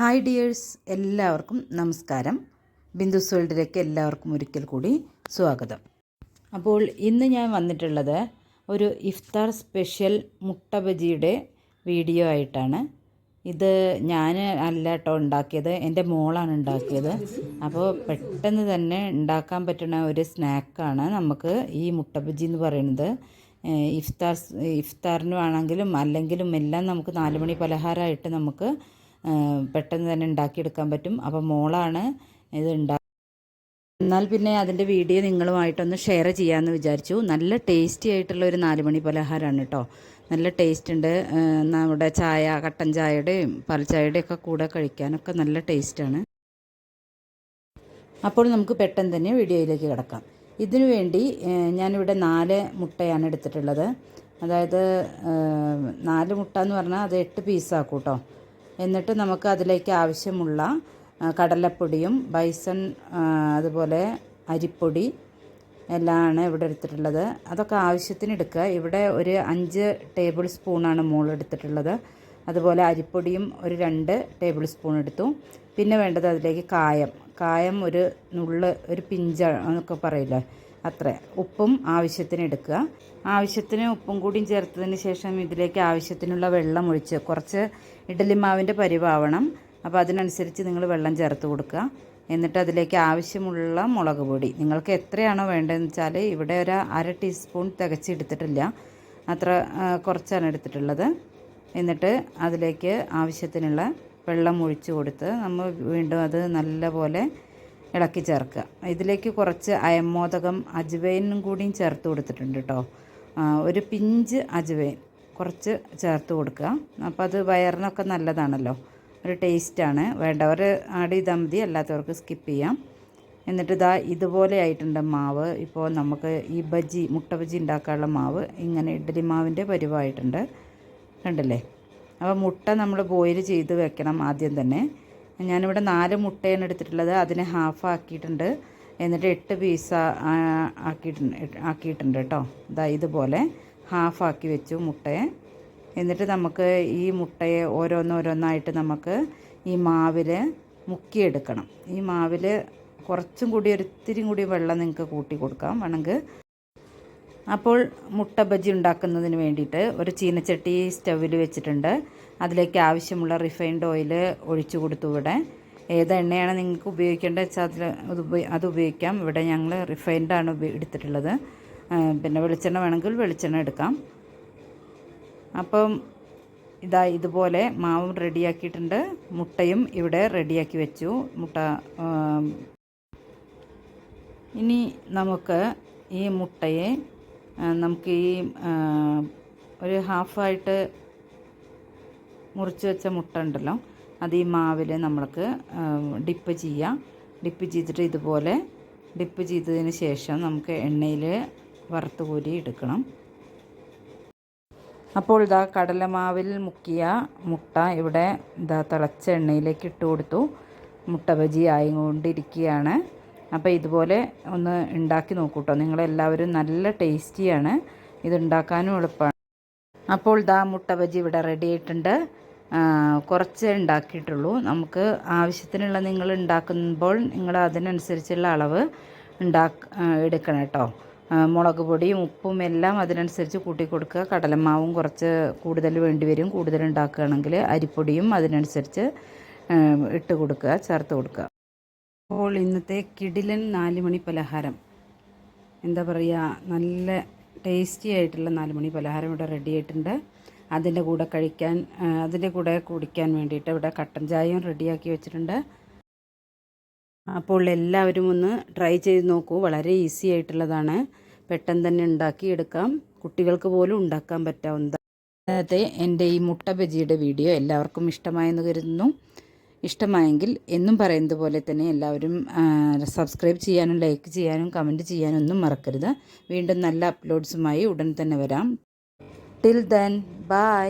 Hi dears എല്ലാവർക്കും നമസ്കാരം. ബിന്ദുസ് വേൾഡിലേക്ക് എല്ലാവർക്കും ഒരിക്കൽ കൂടി സ്വാഗതം. അപ്പോൾ ഇന്ന് ഞാൻ വന്നിട്ടുള്ളത് ഒരു ഇഫ്താർ സ്പെഷ്യൽ മുട്ട ബജിയുടെ വീഡിയോ ആയിട്ടാണ്. ഇത് ഞാൻ അല്ല കേട്ടോ ഉണ്ടാക്കിയത്. എന്റെ മോളാണ് ഉണ്ടാക്കിയത്. അപ്പോൾ പെട്ടെന്ന് തന്നെ ഉണ്ടാക്കാൻ പറ്റുന്ന ഒരു സ്നാക്കാണ് നമുക്ക് ഈ മുട്ട ബജി എന്ന് പറയുന്നത്. ഇഫ്താർ ഇഫ്താറിന് ആണെങ്കിലും അല്ലെങ്കിലും എല്ലാം നമുക്ക് നാലുമണി പലഹാരമായിട്ട് നമുക്ക് പെട്ടെന്ന് തന്നെ ഉണ്ടാക്കിയെടുക്കാൻ പറ്റും. അപ്പോൾ മോളാണ് ഇത് ഉണ്ടാ എന്നാൽ പിന്നെ അതിന്റെ വീഡിയോ നിങ്ങളുമായിട്ടൊന്ന് ഷെയർ ചെയ്യാമെന്ന് വിചാരിച്ചു. നല്ല ടേസ്റ്റി ആയിട്ടുള്ള ഒരു നാലുമണി പലഹാരമാണ് കേട്ടോ. നല്ല ടേസ്റ്റ് ഉണ്ട്. നമ്മുടെ ചായ കട്ടൻ ചായയുടെയും പാൽച്ചായയുടെയും ഒക്കെ കൂടെ കഴിക്കാനൊക്കെ നല്ല ടേസ്റ്റാണ് അപ്പോൾ നമുക്ക് പെട്ടെന്ന് തന്നെ വീഡിയോയിലേക്ക് കിടക്കാം. ഇതിനു വേണ്ടി ഞാനിവിടെ നാല് മുട്ടയാണ് എടുത്തിട്ടുള്ളത്. അതായത് നാല് മുട്ട എന്ന് പറഞ്ഞാൽ അത് എട്ട് പീസാക്കും കേട്ടോ. എന്നിട്ട് നമുക്ക് അതിലേക്ക് ആവശ്യമുള്ള കടലപ്പൊടിയും ബൈസൺ അതുപോലെ അരിപ്പൊടി എല്ലാമാണ് ഇവിടെ എടുത്തിട്ടുള്ളത്. അതൊക്കെ ആവശ്യത്തിന് എടുക്കുക. ഇവിടെ ഒരു അഞ്ച് ടേബിൾ സ്പൂണാണ് മോൾ എടുത്തിട്ടുള്ളത്. അതുപോലെ അരിപ്പൊടിയും ഒരു രണ്ട് ടേബിൾ സ്പൂൺ എടുത്തു. പിന്നെ വേണ്ടത് അതിലേക്ക് കായം. കായം ഒരു നുള്ള് ഒരു പിഞ്ച് എന്നൊക്കെ പറയില്ലേ? അത്ര. ഉപ്പും ആവശ്യത്തിന് എടുക്കുക. ആവശ്യത്തിന് ഉപ്പും കൂടിയും ചേർത്തതിന് ശേഷം ഇതിലേക്ക് ആവശ്യത്തിനുള്ള വെള്ളം ഒഴിച്ച് കുറച്ച് ഇഡലി മാവിന്റെ പരിവാവണം. അപ്പോൾ അതിനനുസരിച്ച് നിങ്ങൾ വെള്ളം ചേർത്ത് കൊടുക്കുക. എന്നിട്ട് അതിലേക്ക് ആവശ്യമുള്ള മുളക് പൊടി. നിങ്ങൾക്ക് എത്രയാണോ വേണ്ടതെന്ന് വെച്ചാൽ ഇവിടെ ഒരു അര ടീസ്പൂൺ തികച്ചെടുത്തിട്ടില്ല അത്ര കുറച്ചാണ് എടുത്തിട്ടുള്ളത്. എന്നിട്ട് അതിലേക്ക് ആവശ്യത്തിനുള്ള വെള്ളം ഒഴിച്ച് കൊടുത്ത് നമ്മൾ വീണ്ടും അത് നല്ലപോലെ ഇളക്കി ചേർക്കുക. ഇതിലേക്ക് കുറച്ച് അയമോദകം അജ്വൈനും കൂടിയും ചേർത്ത് കൊടുത്തിട്ടുണ്ട് കേട്ടോ. ഒരു പിഞ്ച് അജ്വൈൻ കുറച്ച് ചേർത്ത് കൊടുക്കുക. അപ്പോൾ അത് വയറിനൊക്കെ നല്ലതാണല്ലോ. ഒരു ടേസ്റ്റാണ്. വേണ്ടവർ ആഡ് ചെയ്താൽ മതി അല്ലാത്തവർക്ക് സ്കിപ്പ് ചെയ്യാം. എന്നിട്ട് ഇതാ ഇതുപോലെ ആയിട്ടുണ്ട് മാവ്. ഇപ്പോൾ നമുക്ക് ഈ ബജി മുട്ട ബജി ഉണ്ടാക്കാനുള്ള മാവ് ഇങ്ങനെ ഇഡ്ഡലി മാവിന്റെ പരിവായിട്ടുണ്ട്. കണ്ടില്ലേ? അപ്പോൾ മുട്ട നമ്മൾ ബോയിൽ ചെയ്ത് വെക്കണം ആദ്യം തന്നെ. ഞാനിവിടെ നാല് മുട്ടയാണ് എടുത്തിട്ടുള്ളത്. അതിനെ ഹാഫ് ആക്കിയിട്ടുണ്ട്. എന്നിട്ട് എട്ട് പീസ് ആക്കിയിട്ടുണ്ട് ആക്കിയിട്ടുണ്ട് കേട്ടോ. ഇതാ ഇതുപോലെ ഹാഫ് ആക്കി വെച്ചു മുട്ടയെ. എന്നിട്ട് നമുക്ക് ഈ മുട്ടയെ ഓരോന്നോരോന്നായിട്ട് നമുക്ക് ഈ മാവിൽ മുക്കിയെടുക്കണം. ഈ മാവിൽ കുറച്ചും കൂടി ഒരിത്തിരി കൂടി വെള്ളം നിങ്ങൾക്ക് കൂട്ടി കൊടുക്കാം. വേണമെങ്കിൽ അപ്പോൾ മുട്ട ബജി ഉണ്ടാക്കുന്നതിന് വേണ്ടിയിട്ട് ഒരു ചീനച്ചട്ടി സ്റ്റൗവിൽ വെച്ചിട്ടുണ്ട്. അതിലേക്ക് ആവശ്യമുള്ള റിഫൈൻഡ് ഓയിൽ ഒഴിച്ചു കൊടുത്തു ഇവിടെ. ഏത് എണ്ണയാണ് നിങ്ങൾക്ക് ഉപയോഗിക്കേണ്ടത് വെച്ചാൽ അതിൽ അത് അത് ഉപയോഗിക്കാം. ഇവിടെ ഞങ്ങൾ റിഫൈൻഡാണ് എടുത്തിട്ടുള്ളത്. പിന്നെ വെളിച്ചെണ്ണ വേണമെങ്കിൽ വെളിച്ചെണ്ണ എടുക്കാം. അപ്പം ഇതാ ഇതുപോലെ മാവും റെഡിയാക്കിയിട്ടുണ്ട്. മുട്ടയും ഇവിടെ റെഡിയാക്കി വെച്ചു. മുട്ട ഇനി നമുക്ക് ഈ മുട്ടയെ നമുക്ക് ഈ ഒരു ഹാഫായിട്ട് മുറിച്ച് വെച്ച മുട്ട ഉണ്ടല്ലോ. അത് ഈ മാവിൽ നമ്മൾക്ക് ഡിപ്പ് ചെയ്യാം. ഡിപ്പ് ചെയ്തിട്ട് ഇതുപോലെ ഡിപ്പ് ചെയ്തതിന് ശേഷം നമുക്ക് എണ്ണയിൽ വറുത്ത് കോരി എടുക്കണം. അപ്പോൾ ഇതാ കടലമാവിൽ മുക്കിയ മുട്ട ഇവിടെ ഇതാ തിളച്ച എണ്ണയിലേക്ക് ഇട്ട് കൊടുത്തു. മുട്ട ബജി ആയിക്കൊണ്ടിരിക്കുകയാണ്. അപ്പോൾ ഇതുപോലെ ഒന്ന് ഉണ്ടാക്കി നോക്കൂ കേട്ടോ നിങ്ങളെല്ലാവരും നല്ല ടേസ്റ്റിയാണ്. ഇത് ഉണ്ടാക്കാനും എളുപ്പമാണ് അപ്പോൾ ദാ മുട്ട ബജി ഇവിടെ റെഡി ആയിട്ടുണ്ട്. കുറച്ച് ഉണ്ടാക്കിയിട്ടുള്ളൂ. നമുക്ക് ആവശ്യത്തിനുള്ള നിങ്ങൾ ഉണ്ടാക്കുമ്പോൾ നിങ്ങൾ അതിനനുസരിച്ചുള്ള അളവ് ഉണ്ടാക്ക എടുക്കണം കേട്ടോ. മുളക് പൊടിയും ഉപ്പും എല്ലാം അതിനനുസരിച്ച് കൂട്ടി കൊടുക്കുക. കടലമാവും കുറച്ച് കൂടുതൽ വേണ്ടിവരും കൂടുതൽ ഉണ്ടാക്കുകയാണെങ്കിൽ അരിപ്പൊടിയും അതിനനുസരിച്ച് ഇട്ട് കൊടുക്കുക ചേർത്ത് കൊടുക്കുക. അപ്പോൾ ഇന്നത്തെ കിടിലൻ നാലുമണി പലഹാരം. എന്താ പറയുക നല്ല ടേസ്റ്റി ആയിട്ടുള്ള നാലുമണി പലഹാരം ഇവിടെ റെഡി ആയിട്ടുണ്ട്. അതിന്റെ കൂടെ കഴിക്കാൻ അതിന്റെ കൂടെ കുടിക്കാൻ വേണ്ടിയിട്ട് ഇവിടെ കട്ടൻ ചായയും റെഡിയാക്കി വെച്ചിട്ടുണ്ട്. അപ്പോൾ എല്ലാവരും ഒന്ന് ട്രൈ ചെയ്ത് നോക്കൂ. വളരെ ഈസി ആയിട്ടുള്ളതാണ്. പെട്ടെന്ന് തന്നെ ഉണ്ടാക്കിയെടുക്കാം. കുട്ടികൾക്ക് പോലും ഉണ്ടാക്കാൻ പറ്റാവുന്നതാണ്. ഇന്നത്തെ എന്റെ ഈ മുട്ട ബജിയുടെ വീഡിയോ എല്ലാവർക്കും ഇഷ്ടമായെന്ന് കരുതുന്നു. ഇഷ്ടമായെങ്കിൽ എന്നും പറയുന്നത് പോലെ തന്നെ എല്ലാവരും സബ്സ്ക്രൈബ് ചെയ്യാനും ലൈക്ക് ചെയ്യാനും കമന്റ് ചെയ്യാനും ഒന്നും മറക്കരുത്. വീണ്ടും നല്ല അപ്ലോഡ്സുമായി ഉടൻ തന്നെ വരാം. Till then bye